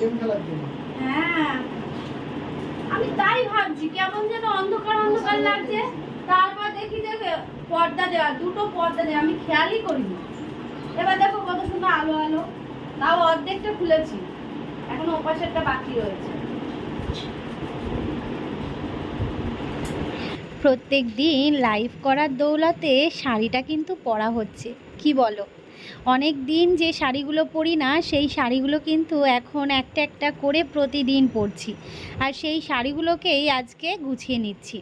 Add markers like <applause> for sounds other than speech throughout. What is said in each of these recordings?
Game খেলার জন্য হ্যাঁ। আমি তাই ভাবছি কেমন যেন অন্ধকার অন্ধকার লাগছে। তারপর দেখি যে পর্দা দেওয়া দুটো পর্দা দেওয়া আমি খেয়ালই করিনি। এবার দেখো কত সুন্দর আলো আলো। তাও অর্ধেকটা খুলেছি। এখনও ওপাশেরটা বাকি রয়েছে। প্রত্যেক দিন লাইভ করার দৌলতে শাড়িটা কিন্তু পরা হচ্ছে। কি বলো? অনেক দিন যে শাড়িগুলো পরি না, সেই শাড়িগুলো কিন্তু এখন একটা একটা করে প্রতিদিন পরছি। আর সেই শাড়িগুলোকেই আজকে গুছিয়ে নিচ্ছি।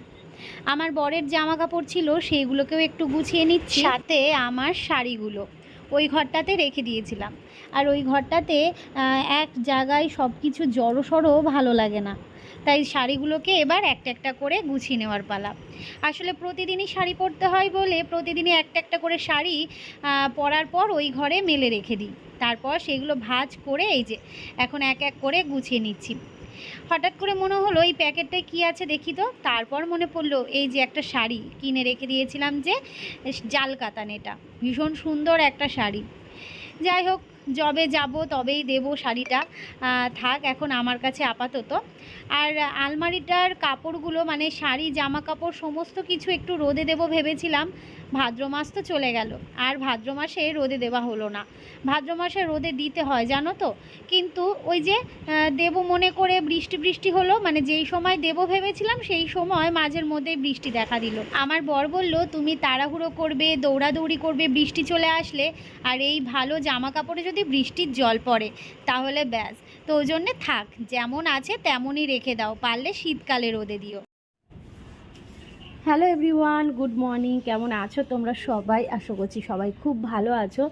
আমার বরের জামা কাপড় ছিল, সেইগুলোকেও একটু গুছিয়ে নিচ্ছি। সাথে আমার শাড়িগুলো ওই ঘরটাতে রেখে দিয়েছিলাম। আর ওই ঘরটাতে এক জায়গায় সব কিছু জড়ো সড়ো ভালো লাগে না। তাই শাড়িগুলোকে এবার একটা একটা করে গুছিয়ে নেওয়ার পালা। আসলে প্রতিদিনই শাড়ি পরতে হয় বলে প্রতিদিনই একটা একটা করে শাড়ি পরার পর ওই ঘরে মেলে রেখে দিই। তারপর সেগুলো ভাঁজ করে এই যে এখন এক এক করে গুছিয়ে নিচ্ছি। হঠাৎ করে মনে হলো এই প্যাকেটটায় কী আছে দেখি তো? তারপর মনে পড়ল এই যে একটা শাড়ি কিনে রেখে দিয়েছিলাম যে জাল কাতান এটা। ভীষণ সুন্দর একটা শাড়ি। যাই হোক যবে যাব, তবেই দেব শাড়িটা। থাক, এখন আমার কাছে আপাতত। আর আলমারিটার কাপড়গুলো মানে শাড়ি জামা কাপড় সমস্ত কিছু একটু রোদে দেব ভেবেছিলাম। ভাদ্র মাস তো চলে গেল। আর ভাদ্র মাসে রোদে দেওয়া হলো না। ভাদ্র মাসে রোদে দিতে হয়, জানো তো? কিন্তু ওই যে দেব মনে করে বৃষ্টি বৃষ্টি হলো মানে যেই সময় দেব ভেবেছিলাম, সেই সময় মাঝের মধ্যেই বৃষ্টি দেখা দিল। আমার বর বলল, তুমি তাড়াহুড়ো করবে, দৌড়াদৌড়ি করবে, বৃষ্টি চলে আসলে। আর এই ভালো জামা কাপড়ে যদি বৃষ্টির জল পড়ে, তাহলে ব্যাস। তো ওই জন্যে থাক, যেমন আছে তেমনই রেখে দাও। পারলে শীতকালে রোদে দিও। Hello everyone, good morning. কেমন আছো তোমরা সবাই? আশা করছি সবাই খুব ভালো আছো।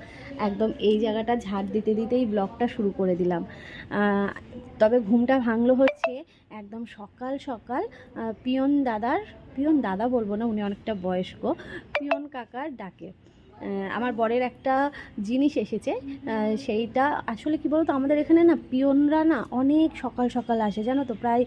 একদম এই জায়গাটা ঝাড় দিতে দিতেই ব্লগটা শুরু করে দিলাম। তবে ঘুমটা ভাঙলো হচ্ছে একদম সকাল সকাল। পিয়ন দাদার, পিয়ন দাদা বলব না, উনি অনেকটা বয়স্ক। পিয়ন কাকার ডাকে। আমার বরের একটা জিনিস এসেছে। সেইটা আসলে কি বলতো, আমাদের এখানে না পিয়নরা না অনেক সকাল সকাল আসে, জানো তো? প্রায়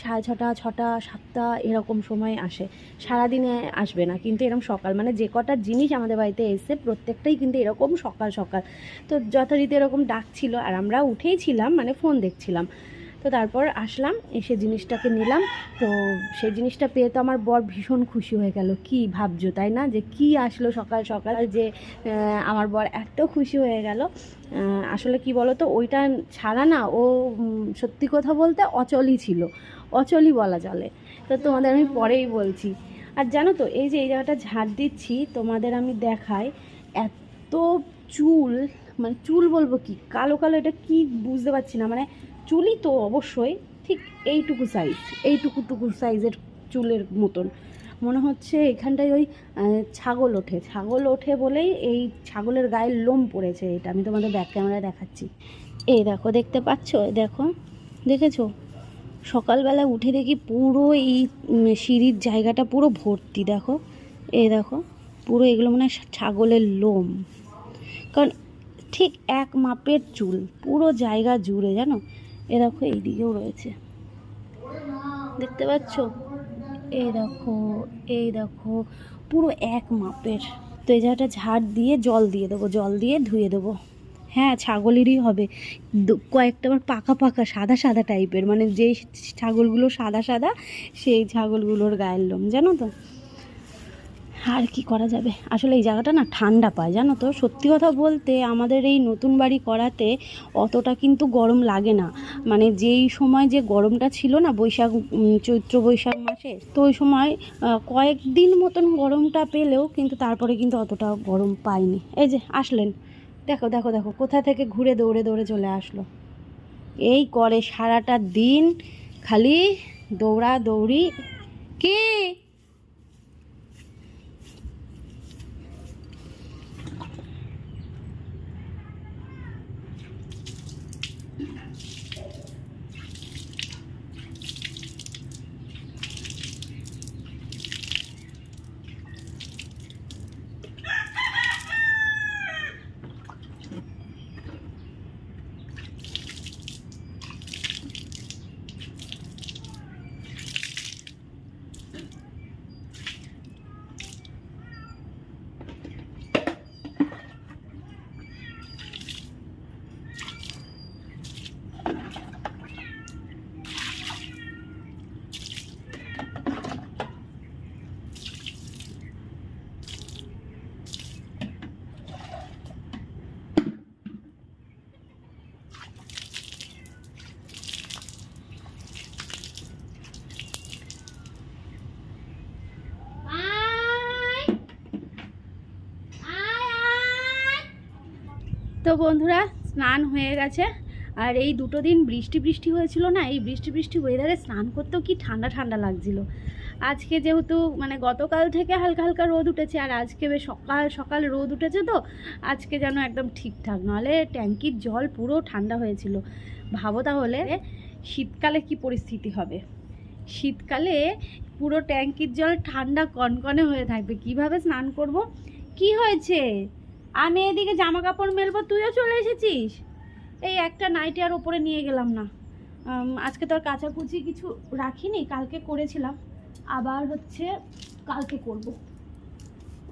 সাড়ে ছটা ছটা, সাতটা এরকম সময় আসে। সারাদিনে আসবে না, কিন্তু এরকম সকাল মানে যে কটা জিনিস আমাদের বাড়িতে এসে প্রত্যেকটাই কিন্তু এরকম সকাল সকাল। তো যথারীতি এরকম ডাকছিল, আর আমরা উঠেই ছিলাম মানে ফোন দেখছিলাম। তো তারপর আসলাম, এসে জিনিসটাকে নিলাম। তো সেই জিনিসটা পেয়ে তো আমার বর ভীষণ খুশি হয়ে গেল। কি ভাবছ, তাই না? যে কি আসলো সকাল সকাল যে আমার বর এত খুশি হয়ে গেল। আসলে কি বলো তো ওইটা ছাড়া না, ও সত্যি কথা বলতে অচলই ছিল। অচলই বলা চলে। তো তোমাদের আমি পরেই বলছি। আর জানো তো, এই যে এই জায়গাটা ঝাড় দিচ্ছি, তোমাদের আমি দেখাই। এত চুল মানে চুল বলব কি? কালো কালো, এটা কি বুঝতে পারছি না। মানে চুলই তো অবশ্যই ঠিক এইটুকু সাইজ এইটুকু টুকু সাইজের চুলের মতন। মনে হচ্ছে এখানটায় ওই ছাগল ওঠে। ছাগল ওঠে বলেই এই ছাগলের গায়ের লোম পড়েছে এটা। আমি তোমাদের ব্যাক ক্যামেরায় দেখাচ্ছি। এই দেখো, দেখতে পাচ্ছ? দেখো, দেখেছ? সকালবেলা উঠে দেখি পুরো এই সিঁড়ির জায়গাটা পুরো ভর্তি, দেখো? এই দেখো, পুরো এগুলো মানে ছাগলের লোম। কারণ ঠিক এক মাপের চুল, পুরো জায়গা জুড়ে, জানো? এ দেখো এইদিকেও রয়েছে। দেখতে পাচ্ছ? এই দেখো এই দেখো, পুরো এক মাপের। তো এই জায়গাটা ঝাড় দিয়ে জল দিয়ে দেবো, জল দিয়ে ধুয়ে দেবো। হ্যাঁ ছাগলেরই হবে। কয়েকটা আবার পাকা পাকা, সাদা সাদা টাইপের মানে যেই ছাগলগুলো সাদা সাদা, সেই ছাগলগুলোর গায়ের লোম, জানো তো? আর কি করা যাবে? আসলে এই জায়গাটা না ঠান্ডা পায়, জানো তো? সত্যি কথা বলতে আমাদের এই নতুন বাড়ি করাতে অতটা কিন্তু গরম লাগে না। মানে যেই সময় যে গরমটা ছিল না বৈশাখ চৈত্র বৈশাখ মাসে, তো ওই সময় কয়েকদিন মতন গরমটা পেলেও কিন্তু তারপরে কিন্তু অতটা গরম পাইনি। এই যে, আসলেন। দেখো দেখো দেখো, কোথা থেকে ঘুরে দৌড়ে দৌড়ে চলে আসলো। এই করে সারাটা দিন খালি দৌড়া দৌড়ি কি? তো বন্ধুরা, স্নান হয়ে গেছে। আর এই দুটো দিন বৃষ্টি বৃষ্টি হয়েছিল না, এই বৃষ্টি বৃষ্টি ওয়েদারে স্নান করতেও কি ঠান্ডা ঠান্ডা লাগছিল। আজকে যেহেতু মানে গতকাল থেকে হালকা হালকা রোদ উঠেছে, আর আজকে বেশ সকাল সকাল রোদ উঠেছে তো, আজকে যেন একদম ঠিকঠাক। নাহলে ট্যাঙ্কির জল পুরো ঠান্ডা হয়েছিল। ভাবো তাহলে শীতকালে কি পরিস্থিতি হবে? শীতকালে পুরো ট্যাঙ্কির জল ঠান্ডা কনকনে হয়ে থাকবে। কীভাবে স্নান করব? কি হয়েছে? আমি এদিকে জামা কাপড় মেলবো, তুইও চলে এসেছিস? এই একটা নাইটি আর ওপরে নিয়ে গেলাম না। আজকে তো আর কাচাকুচি কিছু রাখিনি, কালকে করেছিলাম। আবার হচ্ছে কালকে করব।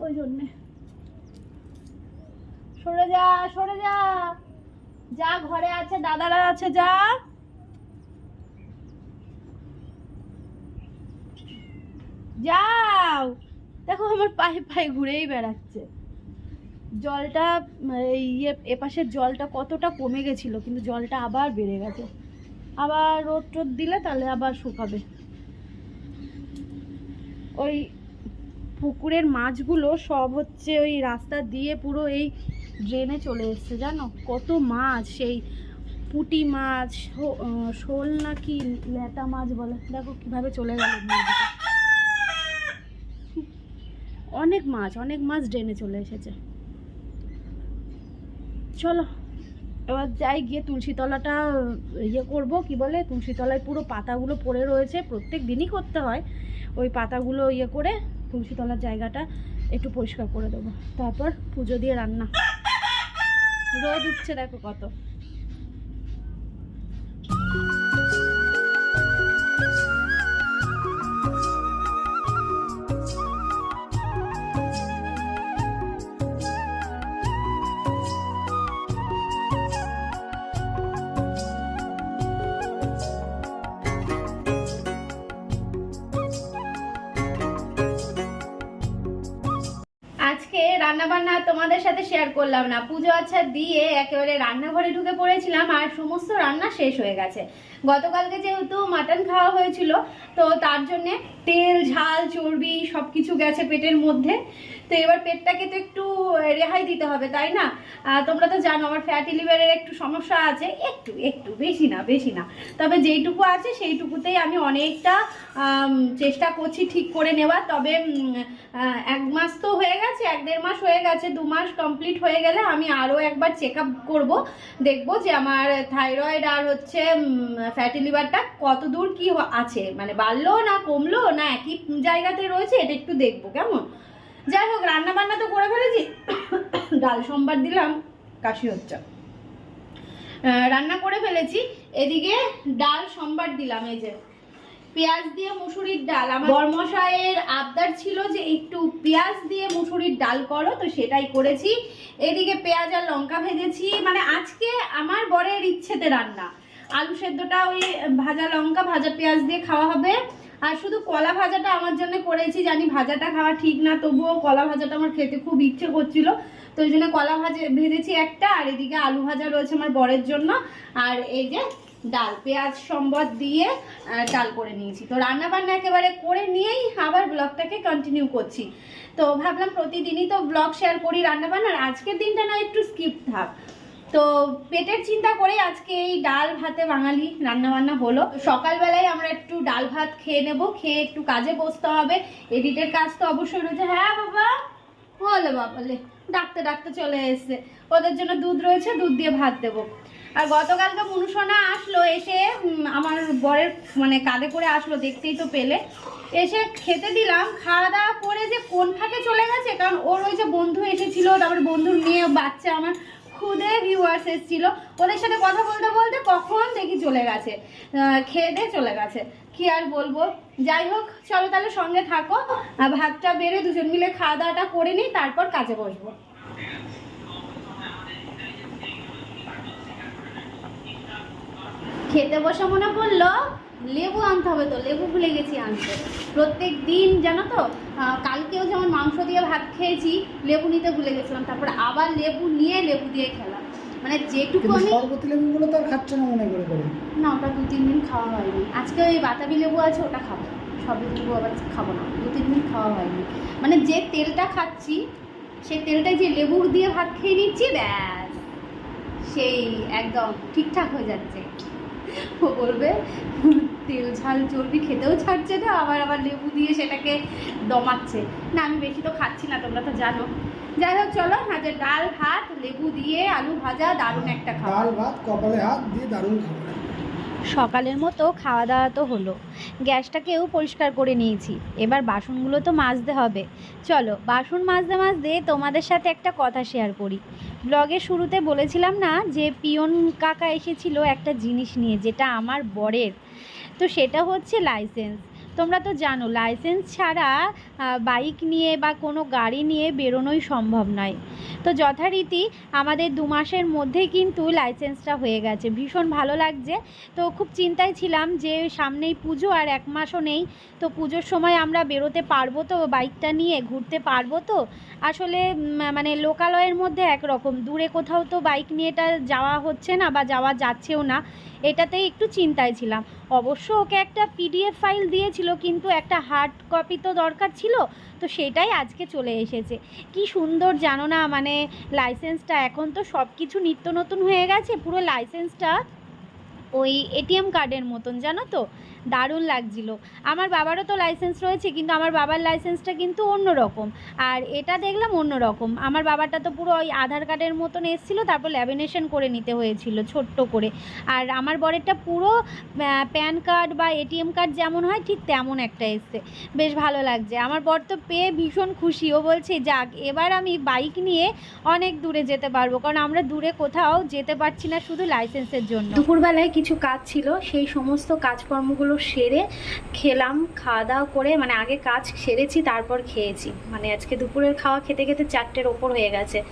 ওই জন্যে। সরে যা সরে যা। যা ঘরে আছে, দাদারা আছে, যা। যাও। দেখো আমার পায়ে পায়ে ঘুরেই বেড়াচ্ছে। জলটা ইয়ে এপাশের জলটা কতটা কমে গেছিল, কিন্তু জলটা আবার বেড়ে গেছে। আবার রোদ টোদ দিলে তাহলে আবার শুকাবে। ওই পুকুরের মাছগুলো সব হচ্ছে ওই রাস্তা দিয়ে পুরো এই ড্রেনে চলে এসছে, জানো? কত মাছ, সেই পুঁটি মাছ শোল নাকি ল্যাটা মাছ বলে? দেখো কীভাবে চলে গেল। অনেক মাছ অনেক মাছ ড্রেনে চলে এসেছে। চলো, এবার যাই গিয়ে তুলসীতলাটা ইয়ে করব, কি বলে তুলসীতলায় পুরো পাতাগুলো পড়ে রয়েছে, প্রত্যেক দিনই করতে হয়। ওই পাতাগুলো ইয়ে করে তুলসীতলার জায়গাটা একটু পরিষ্কার করে দেবো। তারপর পুজো দিয়ে রান্না। রোদ উঠছে, দেখো কত। রান্না তোমাদের সাথে শেয়ার করলাম না। পুজো আচ্ছা দিয়ে একেবারে রান্নাঘরে ঢুকে পড়েছিলাম আর সমস্ত রান্না শেষ হয়ে গেছে। গতকালকে যেহেতু মাটন খাওয়া হয়েছিল, তো তার জন্যে তেল, ঝাল, চর্বি সব কিছু গেছে পেটের মধ্যে। তো এবার পেটটাকে তো একটু রেহাই দিতে হবে, তাই না? তোমরা তো জানো, আমার ফ্যাটি লিভারের একটু সমস্যা আছে। একটু একটু, বেশি না বেশি না। তবে যেইটুকু আছে, সেইটুকুতেই আমি অনেকটা চেষ্টা করছি ঠিক করে নেওয়ার। তবে এক মাস তো হয়ে গেছে, এক দেড় মাস হয়ে গেছে, দু মাস কমপ্লিট হয়ে গেলে আমি আরও একবার চেক আপ করব। দেখব যে আমার থাইরয়েড আর হচ্ছে ফ্যাটি লিভারটা কত দূর কি আছে? মানে বাড়লো না কমলো না একই জায়গাতে রয়েছে? এটা একটু দেখব, কেমন? যাই হোক রান্না বান্না তো করে ফেলেছি। <coughs> ডাল সোমবার দিলাম, কাশি হচ্ছে। রান্না করে ফেলেছি। এদিকে ডাল সোমবার দিলাম, এই যে। পেঁয়াজ দিয়ে মুসুরির ডাল। আমার বর্মশাইয়ের আবদার ছিল যে একটু পেঁয়াজ দিয়ে মুসুরির ডাল করো, তো সেটাই করেছি। এদিকে পেঁয়াজ আর লঙ্কা ভেজেছি। মানে আজকে আমার বরের ইচ্ছেতে রান্না। আলু সেদ্ধটা ওই ভাজা লঙ্কা, ভাজা পেঁয়াজ দিয়ে খাওয়া হবে। আর শুধু কলা ভাজাটা আমার জন্য করেছি, জানি ভাজাটা খাওয়া ঠিক না, তবুও কলা ভাজাটা আমার খেতে খুব ইচ্ছে করছিল। তো ওই জন্য কলা ভাজা, ভেজেছি একটা, আর এদিকে আলু ভাজা রয়েছে আমার বরের জন্য। আর এই যে ডাল, পেঁয়াজ সম্বর দিয়ে ডাল করে নিয়েছি। তো রান্না বান্না একেবারে করে নিয়েই আবার ব্লগটাকে কন্টিনিউ করছি। তো ভাবলাম প্রতিদিনই তো ব্লগ শেয়ার করি রান্না বান্নার আজকের দিনটা না একটু স্কিপ থাক। তো পেটের চিন্তা করে আজকে এই ডাল ভাতে বাঙালি রান্না বান্না হলো সকালবেলায় আমরা একটু ডাল ভাত খেয়ে নেব, খেয়ে একটু কাজে বসতে হবে। এডিটের কাজ তো অবশ্যই রয়েছে। হ্যাঁ বাবা? বলে বাবালে ডাকতে ডাকতে চলে এসছে। ওদের জন্য দুধ রয়েছে, দুধ দিয়ে ভাত দেবো। আর গতকালকে মনুসোনা আসলো, এসে আমার বরের মানে কাঁধে করে আসলো, দেখতেই তো পেলে। এসে খেতে দিলাম, খাওয়া দাওয়া করে যে কোন ফাঁকে চলে গেছে, কারণ ওর ওই যে বন্ধু এসেছিল, তারপরে বন্ধুর মেয়ে, বাচ্চা আমার খুদে ভিউয়ার্স এসেছিল। ওদের সাথে কথা বলতে বলতে কখন দেখি চলে গেছে। খেয়ে চলে গেছে। কি আর বলব? যাই হোক, চলো তাহলে সঙ্গে থাকো। ভাতটা বেড়ে দুজন মিলে খাওয়া দাওয়াটা করে নিই, তারপর কাজে বসবো। খেতে বসে মনে পড়ল? লেবু আনতে হবে তো লেবু ভুলে গেছি আনতে। প্রত্যেক দিন জানো তো কালকেও যেমন মাংস দিয়ে ভাত খেয়েছি লেবু নিতে ভুলে গেছিলাম তারপর আবার লেবু নিয়ে লেবু দিয়ে খেলাম। মানে যেটুকু আমি সরবতি লেবুগুলো তো আর খাচ্ছে না মনে করে করে। না ওটা দু তিন দিন খাওয়া হয়নি। আজকে ওই বাতাবি লেবু আছে ওটা খাব। সব লেবু আবার খাব না দু তিন দিন খাওয়া হয়নি। মানে যে তেলটা খাচ্ছি সেই তেলটা যে লেবু দিয়ে ভাত খেয়ে নিচ্ছি ব্যাস। সেই একদম ঠিকঠাক হয়ে যাচ্ছে। ও বলবে, তেল ঝাল চর্বি খেতেও ছাড়ছে না, আবার আবার লেবু দিয়ে সেটাকে দমাচ্ছে। না, আমি বেশি তো খাচ্ছি না, তোমরা তো জানো। যাই হোক, চলো আজকে ডাল, ভাত, লেবু দিয়ে আলু ভাজা, দারুণ একটা খাবার। ডাল, ভাত, কপালে হাত দিয়ে দারুণ খাবার। সকালের মতো খাওয়া দাওয়া তো হলো। গ্যাসটাকেও পরিষ্কার করে নিয়েছি। এবার বাসনগুলো তো মাজতে হবে। চলো, বাসন মাজতে মাজতে তোমাদের সাথে একটা কথা শেয়ার করি। ব্লগের শুরুতে বলেছিলাম না যে পিয়ন কাকা এসেছিল একটা জিনিস নিয়ে, যেটা আমার বরের। তো সেটা হচ্ছে লাইসেন্স তোমরা তো জানো লাইসেন্স ছাড়া বাইক নিয়ে বা কোনো গাড়ি নিয়ে বেরোনোই সম্ভব নয়। তো যথারীতি আমাদের দু মাসের মধ্যেই কিন্তু লাইসেন্সটা হয়ে গেছে। ভীষণ ভালো লাগছে। তো খুব চিন্তায় ছিলাম যে সামনেই পুজো আর এক মাসও নেই। তো পুজোর সময় আমরা বেরোতে পারব তো বাইকটা নিয়ে ঘুরতে পারব তো? আসলে মানে লোকালয়ের মধ্যে একরকম। দূরে কোথাও তো বাইক নিয়ে এটা যাওয়া হচ্ছে না বা যাওয়া যাচ্ছেও না, এটাতেই একটু চিন্তায় ছিলাম। অবশ্য ওকে একটা পিডিএফ ফাইল দিয়েছিল, কিন্তু একটা হার্ড কপি তো দরকার ছিল, তো সেটাই আজকে চলে এসেছে। কি সুন্দর জানো না মানে লাইসেন্সটা এখন তো সব কিছু নিত্য নতুন হয়ে গেছে, পুরো লাইসেন্সটা ওই এটিএম কার্ডের মতন, জানো তো? দারুণ লাগছিল। আমার বাবারও তো লাইসেন্স রয়েছে, কিন্তু আমার বাবার লাইসেন্সটা কিন্তু অন্য রকম। আর এটা দেখলাম অন্য রকম। আমার বাবারটা তো পুরো ওই আধার কার্ডের মতন এসেছিল, তারপর ল্যামিনেশন করে নিতে হয়েছিল, ছোট্ট করে। আর আমার বরেরটা পুরো প্যান কার্ড বা এটিএম কার্ড যেমন হয়, ঠিক তেমন একটা এসছে। বেশ ভালো লাগছে। আমার বর তো পেয়ে ভীষণ খুশি। ও বলছে, যাক, এবার আমি বাইক নিয়ে অনেক দূরে যেতে পারব। কারণ আমরা দূরে কোথাও যেতে পারছি না শুধু লাইসেন্সের জন্য। দুপুরবেলায় কিছু কাজ ছিল, সেই সমস্ত কাজকর্মগুলো সেরে খেলাম খাওয়া দাওয়া করে মানে আগে কাজ সেরেছি, তারপর খেয়েছি। মানে আজকে দুপুরের খাওয়া খেতে খেতে চারটের ওপর হয়ে গেছে।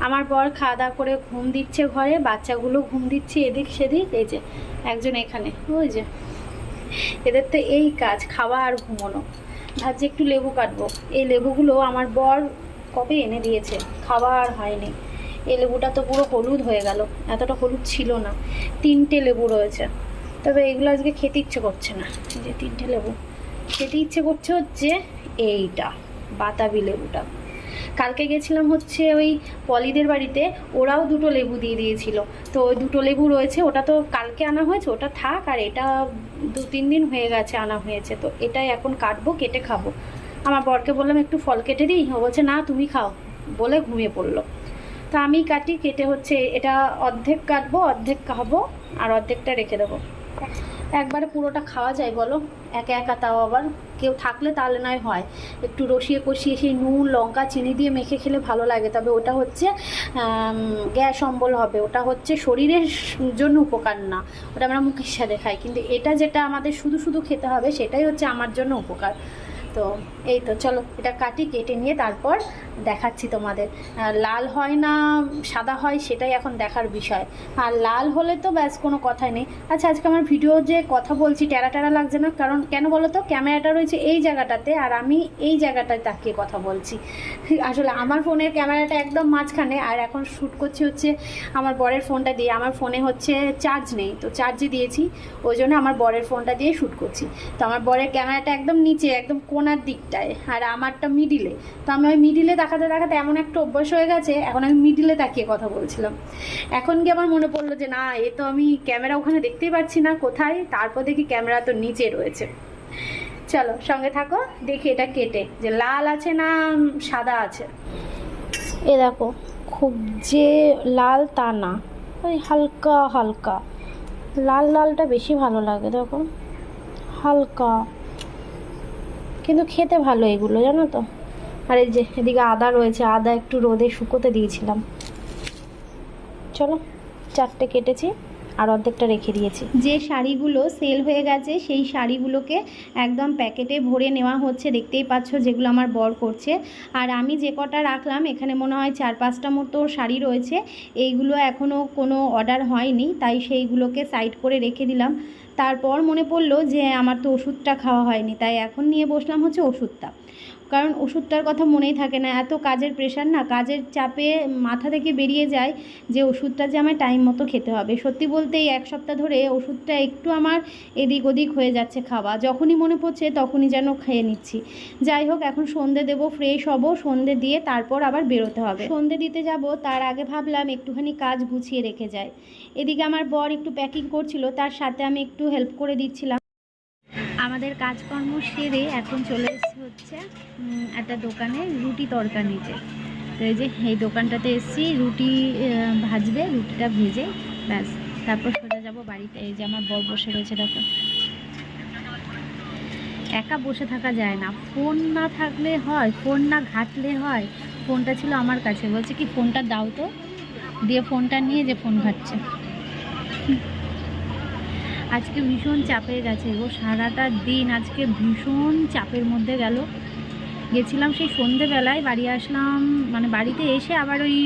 আমার বর খাওয়া দাওয়া করে ঘুম দিচ্ছে ঘরে, বাচ্চাগুলো ঘুম দিচ্ছে এদিক সেদিক, এই যে একজন এখানে, ওই যে। এদের তো এই কাজ, খাওয়া আর ঘুমোনো। ভাবছি একটু লেবু কাটবো। এই লেবুগুলো আমার বর কবে এনে দিয়েছে? খাওয়া আর হয়নি। এই লেবুটা তো পুরো হলুদ হয়ে গেল, এতটা হলুদ ছিল না। তিনটে লেবু রয়েছে। তবে এগুলো আজকে খেতে ইচ্ছে করছে না। যে তিনটে লেবু। খেতে ইচ্ছে করছে হচ্ছে এইটা, বাতাবি লেবুটা। কালকে গেছিলাম হচ্ছে ওই পলিদের বাড়িতে, ওরাও দুটো লেবু দিয়ে দিয়েছিল। তো ওই দুটো লেবু রয়েছে, ওটা তো কালকে আনা হয়েছে, ওটা থাক, আর এটা দু তিন দিন হয়ে গেছে, আনা হয়েছে। তো এটাই এখন কাটবো, কেটে খাব। আমার বরকে বললাম, একটু ফল কেটে দিই? ও বলছে, না, তুমি খাও। বলে ঘুমিয়ে পড়ল। তো আমি কাটি, কেটে হচ্ছে, এটা অর্ধেক কাটবো, অর্ধেক খাব, আর অর্ধেকটা রেখে দেবো। একবারে পুরোটা খাওয়া যায়, বলো? একা একা তাও আবার। কেউ থাকলে তাহলে নয় হয়। একটু রসিয়ে কষিয়ে সেই নুন, লঙ্কা, চিনি দিয়ে মেখে খেলে ভালো লাগে। তবে ওটা হচ্ছে গ্যাস অম্বল হবে। ওটা হচ্ছে শরীরের জন্য উপকার না। ওটা আমরা মুখের সাথে খাই। কিন্তু এটা যেটা আমাদের শুধু শুধু খেতে হবে, সেটাই হচ্ছে আমার জন্য উপকার। তো, এই তো, চলো, এটা কাটি, কেটে নিয়ে তারপর দেখাচ্ছি তোমাদের। লাল হয় না সাদা হয় সেটাই এখন দেখার বিষয়। আর লাল হলে তো ব্যাস কোনো কথাই নেই। আচ্ছা আজকে আমার ভিডিও যে কথা বলছি, টেরা টেরা লাগছে না? কারণ কেন বলো তো? ক্যামেরাটা রয়েছে এই জায়গাটাতে আর আমি এই জায়গাটায় তাকিয়ে কথা বলছি। আসলে আমার ফোনের ক্যামেরাটা একদম মাঝখানে আর এখন শ্যুট করছি হচ্ছে আমার বরের ফোনটা দিয়ে। আমার ফোনে হচ্ছে চার্জ নেই, তো চার্জে দিয়েছি। ওই জন্য আমার বরের ফোনটা দিয়ে শ্যুট করছি। তো আমার বরের ক্যামেরাটা একদম নিচে, একদম কোনার দিকটায় আর আমারটা মিডিলে তো আমি ওই মিডিলে তাকাতে তাকাতে এমন একটা অভ্যাস হয়ে গেছে, এখন আমি মিডিলে তাকিয়ে কথা বলছিলাম। এখন কি আমার মনে পড়ল যে, না, এ তো আমি ক্যামেরা ওখানে দেখতেই পাচ্ছি না, কোথায়? তারপর দেখি ক্যামেরা তো নিচে রয়েছে। চলো, সঙ্গে থাকো, দেখি এটা কেটে। যে লাল আছে না সাদা আছে? এ দেখো, খুব যে লাল তা না, ওই হালকা হালকা। লাল লালটা বেশি ভালো লাগে, দেখো। হালকা। কিন্তু খেতে ভালো এগুলো, জানো তো? আর এই যে, এদিকে আদা রয়েছে, আদা একটু রোদে শুকোতে দিয়েছিলাম। চলো, চারটে কেটেছি, আর অর্ধেকটা রেখে দিয়েছি। যে শাড়িগুলো সেল হয়ে গেছে, সেই শাড়িগুলোকে একদম প্যাকেটে ভরে নেওয়া হচ্ছে, দেখতেই পাচ্ছ যেগুলো আমার বর করছে। আর আমি যে কটা রাখলাম, এখানে মনে হয় চার পাঁচটা মতো শাড়ি রয়েছে। এইগুলো এখনও কোনো অর্ডার হয়নি, তাই সেইগুলোকে সাইড করে রেখে দিলাম। তারপর মনে পড়ল যে আমার তো ওষুধটা খাওয়া হয়নি, তাই এখন নিয়ে বসলাম হচ্ছে ওষুধটা। কারণ ওষুধটার কথা মনেই থাকে না। এত কাজের প্রেশার না, কাজের চাপে মাথা থেকে বেরিয়ে যায় যে ওষুধটা যে আমায় টাইম মতো খেতে হবে। সত্যি বলতে এই এক সপ্তাহ ধরে ওষুধটা একটু আমার এদিক ওদিক হয়ে যাচ্ছে খাওয়া। যখনই মনে পড়ছে তখনই যেন খেয়ে নিচ্ছি। যাই হোক, এখন সন্ধে দেবো ফ্রেশ হব, সন্ধে দিয়ে তারপর আবার বেরোতে হবে। সন্ধে দিতে যাব, তার আগে ভাবলাম একটুখানি কাজ গুছিয়ে রেখে যায় এদিকে আমার বর একটু প্যাকিং করছিল, তার সাথে আমি একটু হেল্প করে দিচ্ছিলাম। আমাদের কাজকর্ম সেরে এখন চলে এসেছে। হচ্ছে একটা দোকানে রুটি তরকা নিতে। তো এই যে, এই দোকানটাতে এসেছি, রুটি ভাজবে, রুটিটা ভেজে, ব্যাস। তারপর সোজা যাব বাড়িতে। এই যে আমার বর বসে রয়েছে, দেখো। একা বসে থাকা যায় না। ফোন না থাকলে হয়, ফোন না ঘাটলে হয়। ফোনটা ছিল আমার কাছে। বলছে, কি ফোনটা দাও তো। দিয়ে ফোনটা নিয়ে যে ফোন ঘাটছে। আজকে ভীষণ চাপে গেছে গো, সারাটা দিন আজকে ভীষণ চাপের মধ্যে গেল। গেছিলাম সেই সন্ধেবেলায়, বাড়ি আসলাম মানে বাড়িতে এসে আবার ওই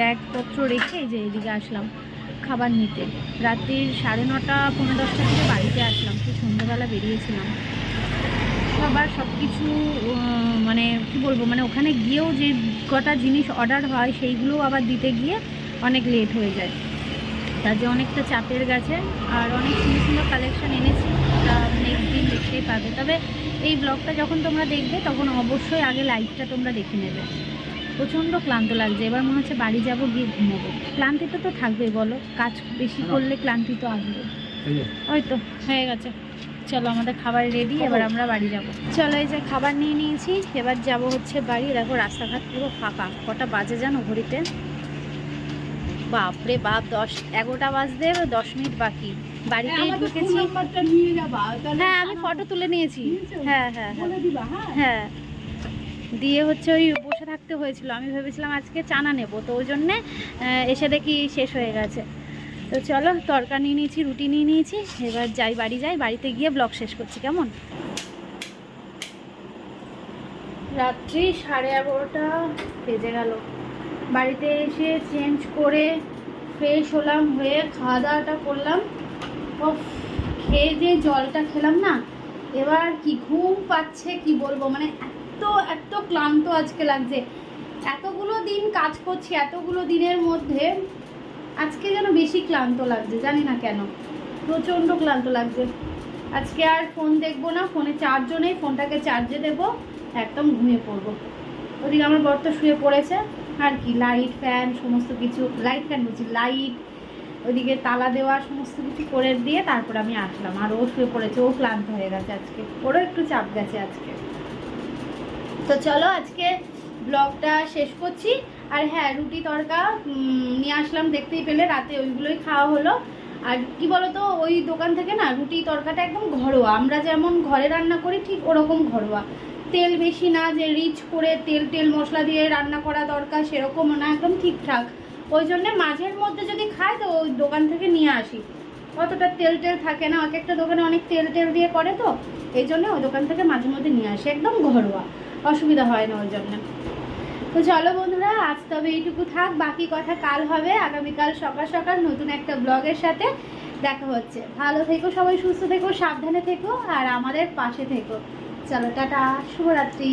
ব্যাগপত্র রেখে যে এদিকে আসলাম খাবার নিতে। রাত্রির সাড়ে নটা পনেরো দশটা থেকে বাড়িতে আসলাম, সেই সন্ধেবেলা বেরিয়েছিলাম। আবার সব কিছু মানে কি বলব মানে ওখানে গিয়েও যে কটা জিনিস অর্ডার হয় সেইগুলোও আবার দিতে গিয়ে অনেক লেট হয়ে যায়। তার যে অনেকটা চাপের গেছে আর অনেক সুন্দর সুন্দর কালেকশন এনেছি তা নেক্সট দিন দেখতেই পাবে। তবে এই ব্লগটা যখন তোমরা দেখবে তখন অবশ্যই আগে লাইভটা তোমরা দেখে নেবে। প্রচণ্ড ক্লান্ত লাগছে। এবার মনে হচ্ছে বাড়ি যাব গিয়ে ঘুমোবো। ক্লান্তিতে তো থাকবেই বলো কাজ বেশি করলে ক্লান্তি তো আসবে। ওই তো হয়ে গেছে। চলো আমাদের খাবার রেডি এবার আমরা বাড়ি যাব। চলো এই যে খাবার নিয়ে নিয়েছি এবার যাব হচ্ছে বাড়ি। দেখো রাস্তাঘাট পুরো ফাঁকা। কটা বাজে জানো ঘড়িতে? বাপরে বাপ দশ এগারোটা বাজতে দশ মিনিট বাকি। বাড়িতেই আমাদের ফোন ঢুকেছি। হ্যাঁ আমি ফটো তুলে নিয়েছি। হ্যাঁ হ্যাঁ হ্যাঁ। হ্যাঁ। হ্যাঁ। দিয়ে হচ্ছে ওই বসে থাকতে হয়েছিল। আমি ভেবেছিলাম আজকে চানা নেব তো ওই জন্যে এসে দেখি শেষ হয়ে গেছে। তো চলো তরকা নিয়ে নিয়েছি রুটি নিয়ে নিয়েছি। এবার যাই বাড়ি যাই বাড়িতে গিয়ে ব্লগ শেষ করছি কেমন? রাত্রি সাড়ে এগারোটা বেজে গেল। বাড়িতে এসে চেঞ্জ করে ফ্রেশ হলাম, হয়ে খাওয়া দাওয়াটা করলাম। ও খেয়ে যে জলটা খেলাম না, এবার কি ঘুম পাচ্ছে কি বলব? মানে এত এত ক্লান্ত আজকে লাগছে। এতগুলো দিন কাজ করছি, এতগুলো দিনের মধ্যে আজকে যেন বেশি ক্লান্ত লাগছে, জানি না কেন। প্রচণ্ড ক্লান্ত লাগছে। আজকে আর ফোন দেখব না ফোনে চার্জও নেই ফোনটাকে চার্জে দেবো, একদম ঘুমিয়ে পড়ব। ওদিকে আমার বর তো শুয়ে পড়েছে। আর কি লাইট ফ্যান সমস্ত কিছু লাইট ফ্যান বলছি লাইট ওইদিকে তালা দেওয়া, সমস্ত কিছু করে দিয়ে তারপর আমি আসলাম। আর ও শুয়ে পড়েছে, ও ক্লান্ত হয়ে গেছে আজকে। ওরও একটু চাপ গেছে আজকে। তো চলো আজকে ব্লগটা শেষ করছি। আর হ্যাঁ রুটি তরকা নিয়ে আসলাম, দেখতেই পেলে রাতে ওইগুলোই খাওয়া হলো। আর কি বলতো, ওই দোকান থেকে না, রুটি তরকাটা একদম ঘরোয়া। আমরা যেমন ঘরে রান্না করি, ঠিক ওরকম ঘরোয়া। তেল বেশি না, যে রিচ করে তেল তেল মশলা দিয়ে রান্না করা দরকার সেরকম না, একদম ঠিকঠাক। ওই জন্যে মাঝের মধ্যে যদি খাই, তো ওই দোকান থেকে নিয়ে আসি। অতটা তেল টেল থাকে না। এক একটা দোকানে অনেক তেল টেল দিয়ে করে তো, এই জন্য ওই দোকান থেকে মাঝে মধ্যে নিয়ে আসি। একদম ঘরোয়া। অসুবিধা হয় না ওই জন্য। তো চলো বন্ধুরা, আজ তবে এইটুকু থাক, বাকি কথা কাল হবে। আগামীকাল সকাল সকাল নতুন একটা ব্লগের সাথে দেখা হচ্ছে। ভালো থেকো সবাই, সুস্থ থেকো, সাবধানে থেকো, আর আমাদের পাশে থেকো। চলো টাটা শুভরাত্রি।